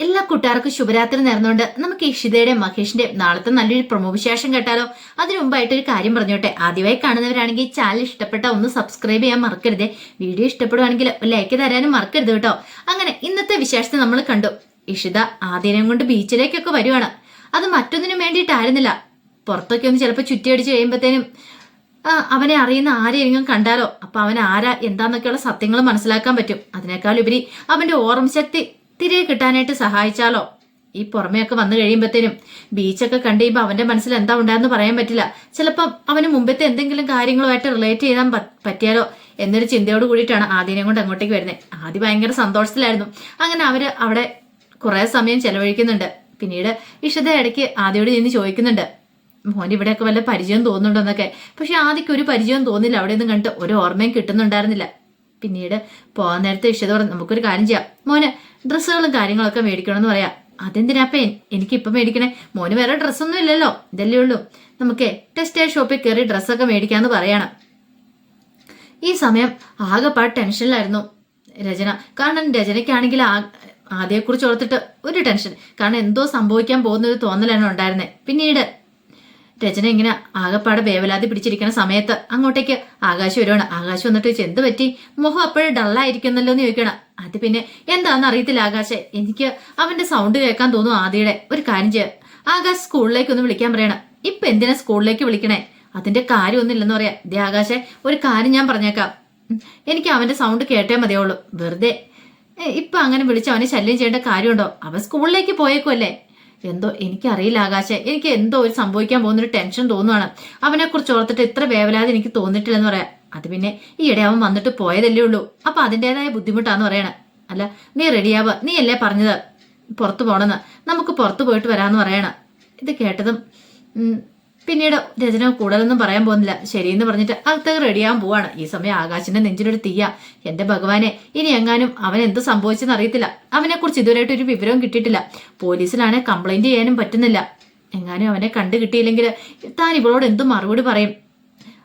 എല്ലാ കൂട്ടുകാർക്കും ശുഭരാത്രി നേർന്നുകൊണ്ട് നമുക്ക് ഇഷിതയുടെ മഹേഷിന്റെ നാളത്തെ നല്ലൊരു പ്രമോ വിശേഷം കേട്ടാലോ? അതിനു മുമ്പായിട്ട് ഒരു കാര്യം പറഞ്ഞോട്ടെ. ആദ്യമായി കാണുന്നവരാണെങ്കിൽ ചാനൽ ഇഷ്ടപ്പെട്ട ഒന്ന് സബ്സ്ക്രൈബ് ചെയ്യാൻ മറക്കരുത്. വീഡിയോ ഇഷ്ടപ്പെടുവാണെങ്കിൽ ലൈക്ക് തരാനും മറക്കരുത് കേട്ടോ. അങ്ങനെ ഇന്നത്തെ വിശേഷത്തെ നമ്മൾ കണ്ടു. ഇഷിത ആദ്യം കൊണ്ട് ബീച്ചിലേക്കൊക്കെ വരുവാണ്. അത് മറ്റൊന്നിനും വേണ്ടിയിട്ടായിരുന്നില്ല പുറത്തൊക്കെ ഒന്ന് ചിലപ്പോൾ ചുറ്റിയടിച്ച് കഴിയുമ്പോഴത്തേനും അവനെ അറിയുന്ന ആരെയെങ്കിലും കണ്ടാലോ? അപ്പൊ അവൻ ആരാ? എന്താന്നൊക്കെയുള്ള സത്യങ്ങൾ മനസ്സിലാക്കാൻ പറ്റും. അതിനേക്കാൾ ഉപരി അവന്റെ ഓർമ്മ ശക്തി തിരികെ കിട്ടാനായിട്ട് സഹായിച്ചാലോ? ഈ പുറമെയൊക്കെ വന്നു കഴിയുമ്പോഴത്തേനും ബീച്ചൊക്കെ കണ്ടു കഴിയുമ്പോൾ അവന്റെ മനസ്സിൽ എന്താ ഉണ്ടായെന്ന് പറയാൻ പറ്റില്ല. ചിലപ്പം അവന് മുമ്പത്തെ എന്തെങ്കിലും കാര്യങ്ങളുമായിട്ട് റിലേറ്റ് ചെയ്യാൻ പറ്റിയാലോ എന്നൊരു ചിന്തയോട് കൂടിയിട്ടാണ് ആദ്യനെ കൊണ്ട് അങ്ങോട്ടേക്ക് വരുന്നത്. ആദ്യം ഭയങ്കര സന്തോഷത്തിലായിരുന്നു. അങ്ങനെ അവർ അവിടെ കുറേ സമയം ചെലവഴിക്കുന്നുണ്ട്. പിന്നീട് ഇഷത ഇടയ്ക്ക് ആദ്യയോട് നിന്ന് ചോദിക്കുന്നുണ്ട്. മോൻ ഇവിടെയൊക്കെ വല്ല പരിചയം തോന്നുന്നുണ്ടെന്നൊക്കെ പക്ഷെ ആദ്യക്ക് ഒരു പരിചയം തോന്നില്ല. അവിടെ നിന്ന് കണ്ടിട്ട് ഒരു ഓർമ്മയും കിട്ടുന്നുണ്ടായിരുന്നില്ല. പിന്നീട് പോകാൻ നേരത്തെ ഇഷ്ടത പറഞ്ഞു നമുക്കൊരു കാര്യം ചെയ്യാം. മോന് ഡ്രസ്സുകളും കാര്യങ്ങളൊക്കെ മേടിക്കണമെന്ന് പറയാം. അതെന്തിനാപ്പ എനിക്കിപ്പം മേടിക്കണേ. മോന് വേറെ ഡ്രസ്സൊന്നും ഇല്ലല്ലോ. ഇതല്ലേ ഉള്ളൂ. നമുക്ക് ടെക്സ്റ്റൈൽ ഷോപ്പിൽ കയറി ഡ്രസ്സൊക്കെ മേടിക്കാന്ന് പറയണം. ഈ സമയം ആകെപ്പാട് ടെൻഷനിലായിരുന്നു രചന. കാരണം രചനയ്ക്കാണെങ്കിൽ ആ ആദ്യയെക്കുറിച്ച് ഓർത്തിട്ട് ഒരു ടെൻഷൻ. കാരണം എന്തോ സംഭവിക്കാൻ പോകുന്ന ഒരു തോന്നലാണ് ഉണ്ടായിരുന്നത് പിന്നീട് രചന ഇങ്ങനെ ആകെപ്പാടെ വേവലാതി പിടിച്ചിരിക്കുന്ന സമയത്ത് അങ്ങോട്ടേക്ക് ആകാശം വരുവാണ്. ആകാശം വന്നിട്ട് ചോദിച്ചു എന്ത് പറ്റി? മുഖം അപ്പോഴും ഡള്ളായിരിക്കുന്നല്ലോ എന്ന് ചോദിക്കണം അത് പിന്നെ എന്താണെന്ന് അറിയത്തില്ല ആകാശെ. എനിക്ക് അവന്റെ സൗണ്ട് കേൾക്കാൻ തോന്നും ആദ്യയുടെ ഒരു കാര്യം ചെയ്യാം. ആകാശ് സ്കൂളിലേക്ക് ഒന്ന് വിളിക്കാൻ പറയണം. ഇപ്പൊ എന്തിനാ സ്കൂളിലേക്ക് വിളിക്കണേ? അതിന്റെ കാര്യമൊന്നുമില്ലെന്ന് പറയാം. ദേ ആകാശെ ഒരു കാര്യം ഞാൻ പറഞ്ഞേക്കാം. എനിക്ക് അവന്റെ സൗണ്ട് കേട്ടേ മതിയുള്ളൂ വെറുതെ ഇപ്പൊ അങ്ങനെ വിളിച്ച് അവനെ ശല്യം ചെയ്യേണ്ട കാര്യമുണ്ടോ? അവൻ സ്കൂളിലേക്ക് പോയേക്കുമല്ലേ എന്തോ എനിക്കറിയില്ല ആകാശെ. എനിക്ക് എന്തോ ഒരു സംഭവിക്കാൻ പോകുന്ന ഒരു ടെൻഷൻ തോന്നുവാണ്. അവനെക്കുറിച്ച് ഓർത്തിട്ട് ഇത്ര വേവലാതെ എനിക്ക് തോന്നിയിട്ടില്ലെന്ന് പറയാം. അത് പിന്നെ ഈയിടെ അവൻ വന്നിട്ട് പോയതല്ലേ ഉള്ളൂ. അപ്പൊ അതിന്റെതായ ബുദ്ധിമുട്ടാന്ന് പറയണ. അല്ല നീ റെഡിയാവ നീ അല്ലേ പറഞ്ഞത്? പുറത്തു പോണെന്ന്. നമുക്ക് പുറത്തു പോയിട്ട് വരാമെന്ന് പറയണം. ഇത് കേട്ടതും പിന്നീട് രചന കൂടുതലൊന്നും പറയാൻ പോകുന്നില്ല. എന്ന് പറഞ്ഞിട്ട് അകത്തേക്ക് റെഡിയാകാൻ പോവാണ്. ഈ സമയം ആകാശിന്റെ നെഞ്ചിലൊരു തീയ. എന്റെ ഭഗവാനെ ഇനി എങ്ങാനും അവൻ എന്ത് സംഭവിച്ചെന്ന് അറിയത്തില്ല. അവനെ കുറിച്ച് ഇതുവരെയായിട്ട് ഒരു വിവരവും കിട്ടിയിട്ടില്ല. പോലീസിലാണെ കംപ്ലൈന്റ് ചെയ്യാനും പറ്റുന്നില്ല. എങ്ങാനും അവനെ കണ്ടു കിട്ടിയില്ലെങ്കിൽ താൻ ഇവളോട് എന്ത് മറുപടി പറയും?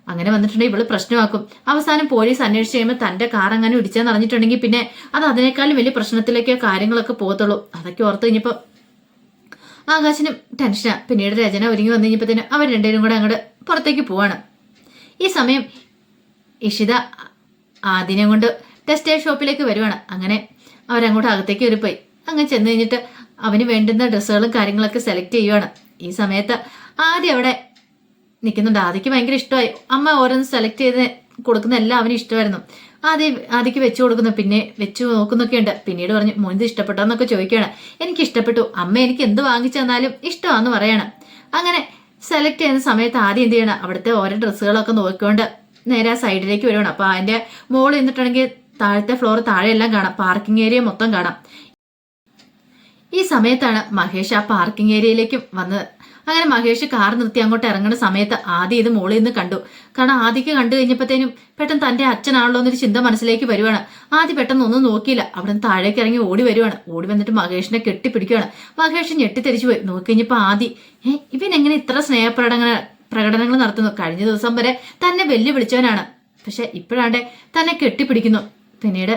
അങ്ങനെ വന്നിട്ടുണ്ടെങ്കിൽ ഇവൾ പ്രശ്നമാക്കും. അവസാനം പോലീസ് അന്വേഷിച്ച് കഴിയുമ്പോൾ തന്റെ കാർ അങ്ങനെ ഇടിച്ചെന്ന് അറിഞ്ഞിട്ടുണ്ടെങ്കിൽ പിന്നെ അത് അതിനേക്കാളും വലിയ പ്രശ്നത്തിലേക്കോ കാര്യങ്ങളൊക്കെ പോകത്തുള്ളൂ. അതൊക്കെ ഓർത്ത് കഴിഞ്ഞപ്പോൾ ആകാശിനും ടെൻഷനാ പിന്നീട് രചന ഒരുങ്ങി വന്നു കഴിഞ്ഞപ്പോൾ അവർ രണ്ടുപേരും കൂടെ അങ്ങോട്ട് പുറത്തേക്ക് പോവാണ്. ഈ സമയം ഇഷിത ആദിനെ കൊണ്ട് ടെക്സ്റ്റൈൽ ഷോപ്പിലേക്ക് വരുവാണ്. അങ്ങനെ അവരങ്ങോട്ട് അകത്തേക്ക് കയറിപ്പോയി. അങ്ങനെ ചെന്ന് കഴിഞ്ഞിട്ട് അവന് വേണ്ടുന്ന ഡ്രസ്സുകളും കാര്യങ്ങളൊക്കെ സെലക്ട് ചെയ്യുവാണ്. ഈ സമയത്ത് ആദ്യം അവിടെ നിൽക്കുന്നുണ്ട്. ആദ്യക്ക് ഭയങ്കര ഇഷ്ടമായി. അമ്മ ഓരോന്ന് സെലക്ട് ചെയ്ത് കൊടുക്കുന്ന എല്ലാം അവന് ഇഷ്ടമായിരുന്നു. ആദ്യം ആദ്യക്ക് വെച്ചു കൊടുക്കുന്നു പിന്നെ വെച്ച് നോക്കുന്നൊക്കെ ഉണ്ട് പിന്നീട് പറഞ്ഞു മോനിത് ഇഷ്ടപ്പെട്ടോന്നൊക്കെ ചോദിക്കുകയാണ്. എനിക്ക് ഇഷ്ടപ്പെട്ടു അമ്മ എനിക്ക് എന്ത് വാങ്ങിച്ചു തന്നാലും ഇഷ്ടമാന്ന് പറയണം. അങ്ങനെ സെലക്ട് ചെയ്യുന്ന സമയത്ത് ആദ്യം എന്ത് ചെയ്യണം? അവിടുത്തെ ഓരോ ഡ്രസ്സുകളൊക്കെ നോക്കിക്കൊണ്ട് നേരെ സൈഡിലേക്ക് വരുവാണ്. അപ്പോൾ അതിന്റെ മോൾ നിന്നിട്ടുണ്ടെങ്കിൽ താഴത്തെ ഫ്ലോർ താഴെയെല്ലാം കാണാം. പാർക്കിംഗ് ഏരിയ മൊത്തം കാണാം. ഈ സമയത്താണ് മഹേഷ് ആ പാർക്കിംഗ് ഏരിയയിലേക്ക് വന്നത്. അങ്ങനെ മഹേഷ് കാർ നിർത്തി അങ്ങോട്ട് ഇറങ്ങുന്ന സമയത്ത് ആദ്യം ഇത് മോളിൽ നിന്ന് കണ്ടു. കാരണം ആദ്യക്ക് കണ്ടു കഴിഞ്ഞപ്പോഴത്തേനും പെട്ടെന്ന് തന്റെ അച്ഛനാണല്ലോ എന്നൊരു ചിന്ത മനസ്സിലേക്ക് വരുവാണ്. ആദ്യം പെട്ടെന്ന് ഒന്നും നോക്കിയില്ല. അവിടെ നിന്ന് താഴേക്ക് ഇറങ്ങി ഓടി വരുവാണ്. ഓടി വന്നിട്ട് മഹേഷിനെ കെട്ടിപ്പിടിക്കുകയാണ് മഹേഷ് ഞെട്ടിത്തെരിച്ചു പോയി. നോക്കി കഴിഞ്ഞപ്പോൾ ആദ്യം ഏ ഇവൻ എങ്ങനെ ഇത്ര സ്നേഹപ്രകടന പ്രകടനങ്ങൾ നടത്തുന്നു? കഴിഞ്ഞ ദിവസം വരെ തന്നെ വെല്ലുവിളിച്ചവനാണ്. പക്ഷെ ഇപ്പോഴാണ്ടെ തന്നെ കെട്ടിപ്പിടിക്കുന്നു. പിന്നീട്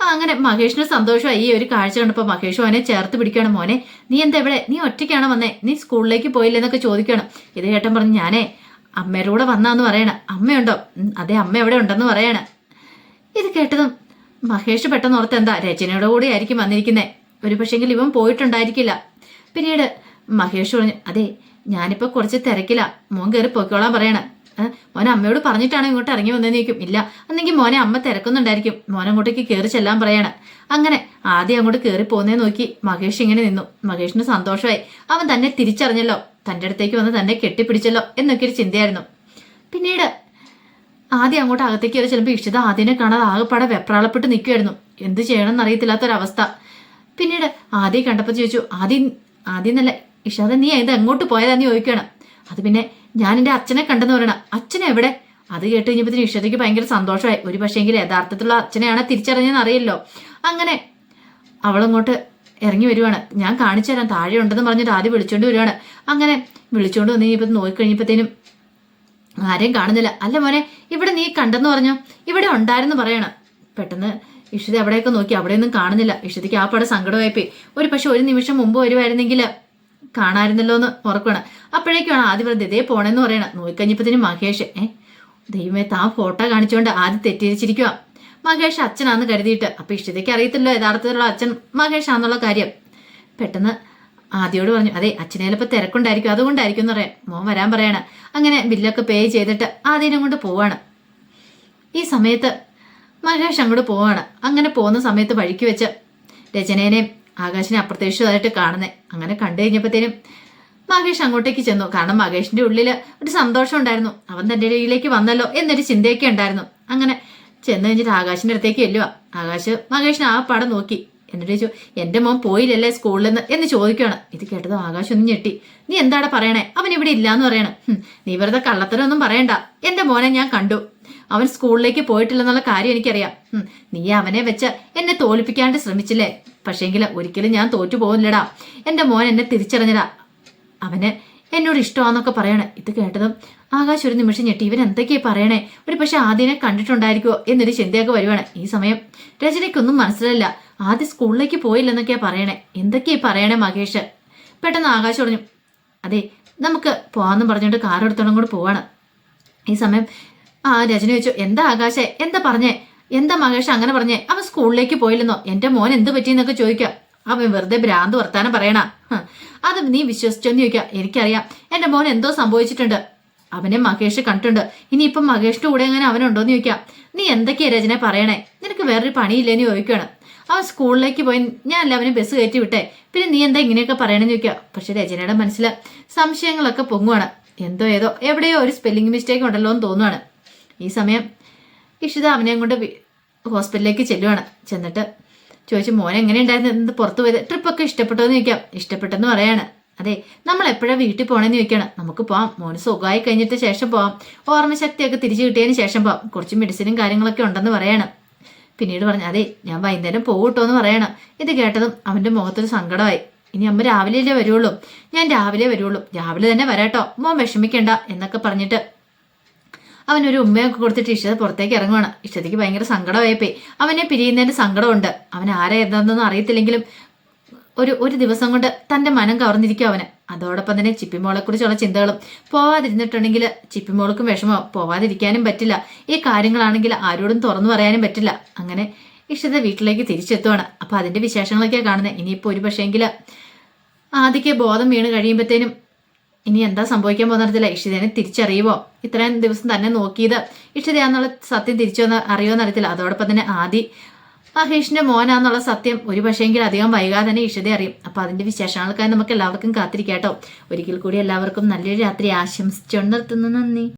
അങ്ങനെ മഹേഷിന് സന്തോഷമായി. ഈ ഒരു കാഴ്ച കണ്ടപ്പോൾ മഹേഷ് അവനെ ചേർത്ത് പിടിക്കണം മോനെ നീ എന്താ ഇവിടെ? നീ ഒറ്റയ്ക്കാണോ വന്നേ? നീ സ്കൂളിലേക്ക് പോയില്ലെന്നൊക്കെ ചോദിക്കണം ഇത് കേട്ടം പറഞ്ഞു ഞാനേ അമ്മയുടെ കൂടെ വന്നാന്ന് പറയണ. അമ്മയുണ്ടോ? "ഉം, അതെ അമ്മ എവിടെ ഉണ്ടെന്ന് പറയണ. ഇത് കേട്ടതും മഹേഷ് പെട്ടെന്ന് ഓർത്ത് എന്താ രചനയുടെ കൂടെ ആയിരിക്കും വന്നിരിക്കുന്നേ. ഒരു പക്ഷേങ്കിൽ ഇവൻ പോയിട്ടുണ്ടായിരിക്കില്ല. പിന്നീട് മഹേഷ് പറഞ്ഞു അതെ ഞാനിപ്പോ കുറച്ച് തിരക്കില്ല മോൻ കയറി പൊയ്ക്കോളാൻ പറയണ. "ഏ, മോനെ അമ്മയോട് പറഞ്ഞിട്ടാണ് ഇങ്ങോട്ട് ഇറങ്ങി വന്നതെന്ന് ചോദിക്കും. ഇല്ല അന്നെങ്കിൽ മോനെ അമ്മ തിരക്കുന്നുണ്ടായിരിക്കും. മോനെ അങ്ങോട്ടേക്ക് കയറി ചെല്ലാൻ പറയാണ്. അങ്ങനെ ആദ്യം അങ്ങോട്ട് കയറി പോകുന്നേ നോക്കി മഹേഷ് ഇങ്ങനെ നിന്നു. മഹേഷിന് സന്തോഷമായി. അവൻ തന്നെ തിരിച്ചറിഞ്ഞല്ലോ. തന്റെ അടുത്തേക്ക് വന്ന് തന്നെ കെട്ടിപ്പിടിച്ചല്ലോ എന്നൊക്കെ ഒരു ചിന്തയായിരുന്നു. പിന്നീട് ആദ്യം അങ്ങോട്ട് അകത്തേക്ക് കയറി ചിലപ്പോൾ ഇഷിത ആദ്യനെ കാണാതെ ആകെപ്പാടെ വെപ്രാളപ്പെട്ട് നിൽക്കുമായിരുന്നു എന്ത് ചെയ്യണമെന്ന് അറിയത്തില്ലാത്തൊരവസ്ഥ പിന്നീട് ആദ്യം കണ്ടപ്പോൾ ചോദിച്ചു ആദ്യം ആദ്യം നല്ല ഇഷാദ നീ ഇത് എങ്ങോട്ട് പോയതാന്ന് ചോദിക്കണം അത് പിന്നെ ഞാൻ എന്റെ അച്ഛനെ കണ്ടെന്ന് പറയണം. അച്ഛൻ എവിടെ? അത് കേട്ട് കഴിഞ്ഞപ്പോൾ ഇഷതയ്ക്ക് ഭയങ്കര സന്തോഷമായി. ഒരു പക്ഷേങ്കിൽ യഥാർത്ഥത്തിലുള്ള അച്ഛനെയാണ് തിരിച്ചറിഞ്ഞെന്ന് അറിയില്ലോ. അങ്ങനെ അവളങ്ങോട്ട് ഇറങ്ങി വരുവാണ്. ഞാൻ കാണിച്ചു തരാം താഴെ ഉണ്ടെന്ന് പറഞ്ഞിട്ട് ആദ്യം വിളിച്ചോണ്ട് വരുവാണ്. അങ്ങനെ വിളിച്ചോണ്ട് വന്ന് കഴിഞ്ഞപ്പോൾ നോക്കിക്കഴിഞ്ഞപ്പോഴത്തേനും ആരെയും കാണുന്നില്ല. അല്ല മോനെ ഇവിടെ നീ കണ്ടെന്ന് പറഞ്ഞോ? ഇവിടെ ഉണ്ടായിരുന്നു പറയണം. പെട്ടെന്ന് ഇഷിത അവിടെയൊക്കെ നോക്കി. അവിടെയൊന്നും കാണുന്നില്ല. ഇഷിതയ്ക്ക് ആ പടം സങ്കടമായിപ്പോയി. ഒരു പക്ഷെ ഒരു നിമിഷം മുമ്പ് വരുമായിരുന്നെങ്കിൽ കാണാമായിരുന്നല്ലോ എന്ന് ഓർക്കണം അപ്പോഴേക്കാണ് ആദ്യം പറഞ്ഞത് ഇതേ പോണെന്ന് പറയണം നോയിക്കഴിഞ്ഞപ്പത്തിന് മഹേഷ് ഏ ദൈവമേ താ ഫോട്ടോ കാണിച്ചുകൊണ്ട് ആദ്യം തെറ്റിദ്ധരിച്ചിരിക്കുക മഹേഷ് അച്ഛനാന്ന് കരുതിയിട്ട് അപ്പൊ ഇഷ്ടതയ്ക്ക് അറിയത്തില്ലോ യഥാർത്ഥത്തിലുള്ള അച്ഛൻ മഹേഷ് ആണെന്നുള്ള കാര്യം. പെട്ടെന്ന് ആദ്യോട് പറഞ്ഞു അതെ അച്ഛനെ ചിലപ്പോൾ തിരക്കുണ്ടായിരിക്കും അതുകൊണ്ടായിരിക്കും എന്ന് പറയാം. മോൻ വരാൻ പറയാണ്. അങ്ങനെ ബില്ലൊക്കെ പേ ചെയ്തിട്ട് ആദ്യം കൊണ്ട് പോവാണ്. ഈ സമയത്ത് മഹേഷ് അങ്ങോട്ട് പോവാണ്. അങ്ങനെ പോകുന്ന സമയത്ത് വഴിക്ക് വെച്ച് രചനേനെയും ആകാശിനെ അപ്രത്യക്ഷമായിട്ട് കാണുന്നേ. അങ്ങനെ കണ്ടു കഴിഞ്ഞപ്പോഴത്തേനും മഹേഷ് അങ്ങോട്ടേക്ക് ചെന്നു. കാരണം മഹേഷിന്റെ ഉള്ളിൽ ഒരു സന്തോഷം ഉണ്ടായിരുന്നു. അവൻ തന്റെ ഇടയിലേക്ക് വന്നല്ലോ എന്നൊരു ചിന്തയൊക്കെ ഉണ്ടായിരുന്നു. അങ്ങനെ ചെന്ന് കഴിഞ്ഞിട്ട് ആകാശിന്റെ അടുത്തേക്ക് ചെല്ലുക ആകാശ് മഹേഷിനെ ആ പടം നോക്കി. എന്നിട്ട് ചോദിച്ചു എന്റെ മോൻ പോയില്ലല്ലേ സ്കൂളിൽ നിന്ന് എന്ന് ചോദിക്കുകയാണ് ഇത് കേട്ടത് ആകാശം ഒന്ന് ഞെട്ടി. നീ എന്താടാ പറയണേ? അവൻ ഇവിടെ ഇല്ലാന്ന് പറയണം. "ഹും, നീ വെറുതെ കള്ളത്തരൊന്നും പറയണ്ട. എന്റെ മോനെ ഞാൻ കണ്ടു. അവൻ സ്കൂളിലേക്ക് പോയിട്ടില്ലെന്നുള്ള കാര്യം എനിക്കറിയാം. നീ അവനെ വെച്ച് എന്നെ തോൽപ്പിക്കാണ്ട് ശ്രമിച്ചില്ലേ? പക്ഷേങ്കിൽ ഒരിക്കലും ഞാൻ തോറ്റു പോകുന്നില്ലടാ. എന്റെ മോൻ എന്നെ തിരിച്ചറിഞ്ഞടാ അവന് എന്നോട് ഇഷ്ടമാണെന്നൊക്കെ പറയണേ. ഇത് കേട്ടതും ആകാശ് ഒരു നിമിഷം ഞെട്ടി. ഇവൻ എന്തൊക്കെയാ പറയണേ? ഒരു പക്ഷെ ആദ്യനെ കണ്ടിട്ടുണ്ടായിരിക്കുമോ എന്നൊരു ചിന്തയൊക്കെ വരുവാണ് ഈ സമയം. രചനയ്ക്കൊന്നും മനസ്സിലല്ല ആദ്യം സ്കൂളിലേക്ക് പോയില്ലെന്നൊക്കെയാ പറയണേ. എന്തൊക്കെയാ പറയണേ മഹേഷ്? പെട്ടെന്ന് ആകാശ് പറഞ്ഞു അതെ നമുക്ക് പോവാന്ന് പറഞ്ഞുകൊണ്ട് കാർ എടുത്തോണം കൂടെ പോവാണ്. ഈ സമയം ആ രചന ചോദിച്ചു എന്താ ആകാശേ? എന്താ പറഞ്ഞേ? എന്താ മഹേഷ് അങ്ങനെ പറഞ്ഞേ? അവൻ സ്കൂളിലേക്ക് പോയില്ലെന്നോ? എന്റെ മോൻ എന്ത് പറ്റിയെന്നൊക്കെ ചോദിക്കാം. അവൻ വെറുതെ ഭ്രാന്ത് വർത്താനം പറയണ. അത് നീ വിശ്വസിച്ചോന്ന് ചോദിക്കാം. എനിക്കറിയാം. എന്റെ മോൻ എന്തോ സംഭവിച്ചിട്ടുണ്ട്. അവനെ മഹേഷ് കണ്ടിട്ടുണ്ട്. ഇനിയിപ്പം മഹേഷിന്റെ കൂടെ എങ്ങനെ അവനുണ്ടോന്ന് ചോദിക്കാം. നീ എന്തൊക്കെയാ രചന പറയണേ? നിനക്ക് വേറൊരു പണിയില്ലേന്ന് ചോദിക്കുകയാണ് അവൻ സ്കൂളിലേക്ക് പോയി ഞാനല്ല അവനെ ബസ് കയറ്റി വിട്ടെ. പിന്നെ നീ എന്താ ഇങ്ങനെയൊക്കെ പറയണെന്ന് ചോദിക്കുക പക്ഷെ രചനയുടെ മനസ്സിൽ സംശയങ്ങളൊക്കെ പൊങ്ങുവാണ്. എന്തോ ഏതോ എവിടെയോ ഒരു സ്പെല്ലിംഗ് മിസ്റ്റേക്ക് ഉണ്ടല്ലോ എന്ന് തോന്നുവാണ്. ഈ സമയം ഇഷിത അവനെയും കൊണ്ട് ഹോസ്പിറ്റലിലേക്ക് ചെല്ലുവാണ്. ചെന്നിട്ട് ചോദിച്ചു മോൻ എങ്ങനെയുണ്ടായിരുന്നു? എന്ത് പുറത്തു പോയത്? ട്രിപ്പൊക്കെ ഇഷ്ടപ്പെട്ടോ എന്ന് ചോദിക്കാം. ഇഷ്ടപ്പെട്ടെന്ന് പറയാണ്. അതെ നമ്മൾ എപ്പോഴാണ് വീട്ടിൽ പോകണമെന്ന് ചോദിക്കുകയാണ് നമുക്ക് പോവാം. മോന് സുഖമായി കഴിഞ്ഞിട്ട് ശേഷം പോവാം. ഓർമ്മശക്തിയൊക്കെ തിരിച്ചു കിട്ടിയതിന് ശേഷം പോവാം. കുറച്ച് മെഡിസിനും കാര്യങ്ങളൊക്കെ ഉണ്ടെന്ന് പറയാണ്. പിന്നീട് പറഞ്ഞു അതെ ഞാൻ വൈകുന്നേരം പോകട്ടോ എന്ന് പറയണം. ഇത് കേട്ടതും അവന്റെ മുഖത്തൊരു സങ്കടമായി. ഇനി അമ്മ രാവിലെയല്ലേ വരുള്ളൂ ഞാൻ രാവിലെ വരുള്ളൂ രാവിലെ തന്നെ വരാട്ടോ. മോൻ വിഷമിക്കണ്ട എന്നൊക്കെ പറഞ്ഞിട്ട് അവനൊരു ഉമ്മയൊക്കെ കൊടുത്തിട്ട് ഇഷ്ടത പുറത്തേക്ക് ഇറങ്ങുവാണ്. ഇഷ്ടത്തേക്ക് ഭയങ്കര സങ്കടമായിപ്പോയി അവനെ പിരിയുന്നതിന്റെ സങ്കടമുണ്ട്. അവൻ ആരാ എന്താണെന്നൊന്നും അറിയത്തില്ലെങ്കിലും ഒരു ഒരു ദിവസം കൊണ്ട് തന്റെ മനം കവർന്നിരിക്കും അവന്. അതോടൊപ്പം തന്നെ ചിപ്പിമോളെക്കുറിച്ചുള്ള ചിന്തകളും. പോവാതിരുന്നിട്ടുണ്ടെങ്കിൽ ചിപ്പിമോൾക്കും വിഷമോ? പോവാതിരിക്കാനും പറ്റില്ല. ഈ കാര്യങ്ങളാണെങ്കിൽ ആരോടും തുറന്നു പറയാനും പറ്റില്ല. അങ്ങനെ ഇഷ്ടത വീട്ടിലേക്ക് തിരിച്ചെത്തുവാണ്. അപ്പോൾ അതിന്റെ വിശേഷങ്ങളൊക്കെയാണ് കാണുന്നത് ഇനിയിപ്പോ ഒരു പക്ഷേങ്കിൽ ആദ്യക്ക് ബോധം വീണ് കഴിയുമ്പോഴത്തേനും ഇനി എന്താ സംഭവിക്കാൻ പോകുന്നറിയത്തില്ല ഇഷിതനെ തിരിച്ചറിയുമോ ഇത്രയും ദിവസം തന്നെ നോക്കിയത്. ഇഷിതയാന്നുള്ള സത്യം തിരിച്ചു വന്ന് അറിയുമോ അറിയത്തില്ല. അതോടൊപ്പം തന്നെ ആദി. മഹേഷിന്റെ മോനാന്നുള്ള സത്യം ഒരു പക്ഷേങ്കിൽ അധികം വൈകാതെ തന്നെ ഇഷിത അറിയും. അപ്പൊ അതിന്റെ വിശേഷങ്ങൾക്കായി നമുക്ക് എല്ലാവർക്കും കാത്തിരിക്കാട്ടോ ഒരിക്കൽ കൂടി എല്ലാവർക്കും നല്ലൊരു രാത്രി ആശംസിച്ചുകൊണ്ട് നിർത്തുന്നു. നന്ദി.